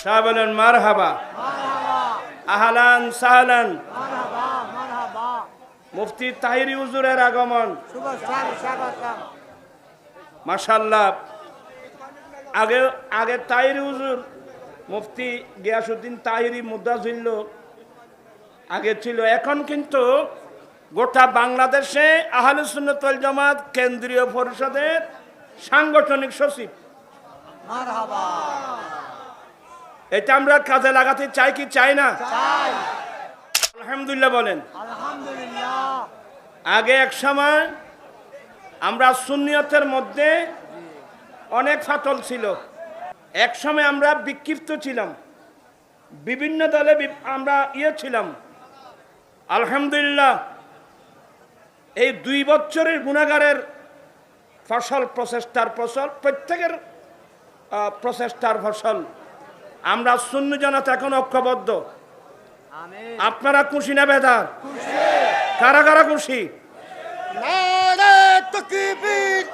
সবাই বলেন মার হাবা আহলান সাহলান। মুফতি তাহিরি উজুরের আগমন। মাশাল্লাহ আগে আগে তাহিরি হুজুর মুফতি গিয়াসুদ্দিন তাহিরি মুদাজিল্ল আগে ছিল এখন কিন্তু গোটা বাংলাদেশে আহলে সুন্নতল জামাত কেন্দ্রীয় পরিষদের সাংগঠনিক সচিব। এটা আমরা কাজে লাগাতে চাই কি চাই না? আলহামদুলিল্লাহ বলেন। আগে এক সময় আমরা সুন্নিয়তের মধ্যে অনেক ফাটল ছিল। এক সময় আমরা বিক্ষিপ্ত ছিলাম। বিভিন্ন দলে আমরা ইয়ে ছিলাম। আলহামদুলিল্লাহ এই দুই বছরের গুণাগারের ফসল প্রচেষ্টার ফসল প্রত্যেকের প্রচেষ্টার ফসল আমরা শূন্য জনতা এখন ঐক্যবদ্ধ। আপনারা খুশি না বেদার? কারা কারা খুশি? তকবীর।